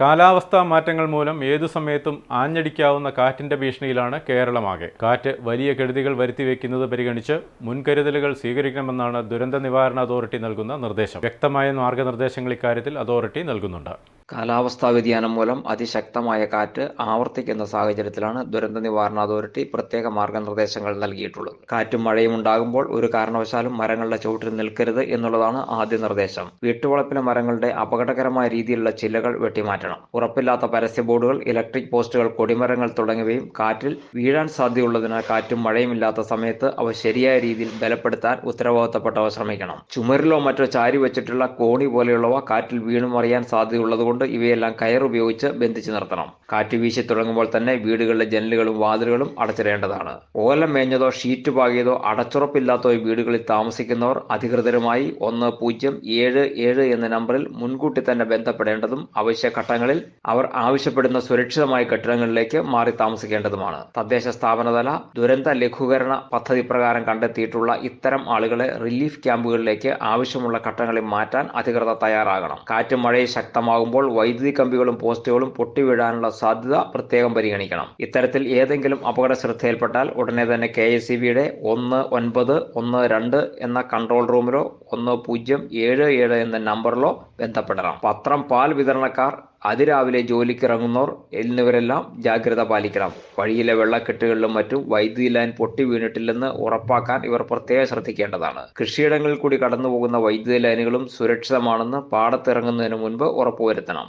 കാലാവസ്ഥാ മാറ്റങ്ങൾ മൂലം ഏതു സമയത്തും ആഞ്ഞടിക്കാവുന്ന കാറ്റിന്റെ ഭീഷണിയിലാണ് കേരളമാകെ. കാറ്റ് വലിയ കെടുതികൾ വരുത്തിവെക്കുന്നത് പരിഗണിച്ച് മുൻകരുതലുകൾ സ്വീകരിക്കണമെന്നാണ് ദുരന്ത നിവാരണ അതോറിറ്റി നൽകുന്ന നിർദ്ദേശം. വ്യക്തമായ മാർഗനിർദ്ദേശങ്ങൾ ഇക്കാര്യത്തിൽ അതോറിറ്റി നൽകുന്നുണ്ട്. കാലാവസ്ഥാ വ്യതിയാനം മൂലം അതിശക്തമായ കാറ്റ് ആവർത്തിക്കുന്ന സാഹചര്യത്തിലാണ് ദുരന്ത നിവാരണ അതോറിറ്റി പ്രത്യേക മാർഗനിർദ്ദേശങ്ങൾ നൽകിയിട്ടുള്ളത്. കാറ്റും മഴയും ഉണ്ടാകുമ്പോൾ ഒരു കാരണവശാലും മരങ്ങളുടെ ചുവട്ടിൽ നിൽക്കരുത് എന്നുള്ളതാണ് ആദ്യ നിർദ്ദേശം. വീട്ടുവളപ്പിലെ മരങ്ങളുടെ അപകടകരമായ രീതിയിലുള്ള ചില്ലകൾ വെട്ടിമാറ്റണം. ഉറപ്പില്ലാത്ത പരസ്യ ബോർഡുകൾ ഇലക്ട്രിക് പോസ്റ്റുകൾ കൊടിമരങ്ങൾ തുടങ്ങിയവയും കാറ്റിൽ വീഴാൻ സാധ്യതയുള്ളതിനാൽ കാറ്റും മഴയും ഇല്ലാത്ത സമയത്ത് അവ ശരിയായ രീതിയിൽ ബലപ്പെടുത്താൻ ഉത്തരവാദിത്തപ്പെട്ടവ ശ്രമിക്കണം. ചുമരിലോ മറ്റോ ചാരി വെച്ചിട്ടുള്ള കോണി പോലെയുള്ളവ കാറ്റിൽ വീണു മറിയാൻ സാധ്യതയുള്ളതുകൊണ്ട് ഇവയെല്ലാം കയർ ഉപയോഗിച്ച് ബന്ധിച്ചു നിർത്തണം. കാറ്റ് വീശി തുടങ്ങുമ്പോൾ തന്നെ വീടുകളിലെ ജനലുകളും വാതിലുകളും അടച്ചിടേണ്ടതാണ്. ഓലം മേഞ്ഞതോ ഷീറ്റ് പാകിയതോ അടച്ചുറപ്പില്ലാത്തോ വീടുകളിൽ താമസിക്കുന്നവർ അധികൃതരുമായി ഒന്ന് പൂജ്യം ഏഴ് ഏഴ് എന്ന നമ്പറിൽ മുൻകൂട്ടി തന്നെ ബന്ധപ്പെടേണ്ടതും അവശ്യ ഘട്ടങ്ങളിൽ അവർ ആവശ്യപ്പെടുന്ന സുരക്ഷിതമായ കെട്ടിടങ്ങളിലേക്ക് മാറി താമസിക്കേണ്ടതുമാണ്. തദ്ദേശ സ്ഥാപനതല ദുരന്ത ലഘൂകരണ പദ്ധതി പ്രകാരം കണ്ടെത്തിയിട്ടുള്ള ഇത്തരം ആളുകളെ റിലീഫ് ക്യാമ്പുകളിലേക്ക് ആവശ്യമുള്ള ഘട്ടങ്ങളിൽ മാറ്റാൻ അധികൃതർ തയ്യാറാകണം. കാറ്റും മഴയും ശക്തമാകുമ്പോൾ വൈദ്യുതി കമ്പികളും പോസ്റ്റുകളും പൊട്ടിവീഴാനുള്ള സാധ്യത പ്രത്യേകം പരിഗണിക്കണം. ഇത്തരത്തിൽ ഏതെങ്കിലും അപകട ശ്രദ്ധയിൽപ്പെട്ടാൽ ഉടനെ തന്നെ കെ എസ് സി ബിയുടെ ഒന്ന് ഒൻപത് ഒന്ന് രണ്ട് എന്ന കൺട്രോൾ റൂമിലോ ഒന്ന് പൂജ്യം ഏഴ് ഏഴ് എന്ന നമ്പറിലോ ബന്ധപ്പെടണം. പത്രം പാൽ വിതരണക്കാർ അതിരാവിലെ ജോലിക്കിറങ്ങുന്നവർ എന്നിവരെല്ലാം ജാഗ്രത പാലിക്കണം. വഴിയിലെ വെള്ളക്കെട്ടുകളിലും മറ്റും വൈദ്യുതി ലൈൻ പൊട്ടി വീണിട്ടില്ലെന്ന് ഉറപ്പാക്കാൻ ഇവർ പ്രത്യേകം ശ്രദ്ധിക്കേണ്ടതാണ്. കൃഷിയിടങ്ങളിൽ കൂടി കടന്നുപോകുന്ന വൈദ്യുതി ലൈനുകളും സുരക്ഷിതമാണെന്ന് പാടത്തിറങ്ങുന്നതിന് മുൻപ് ഉറപ്പുവരുത്തണം.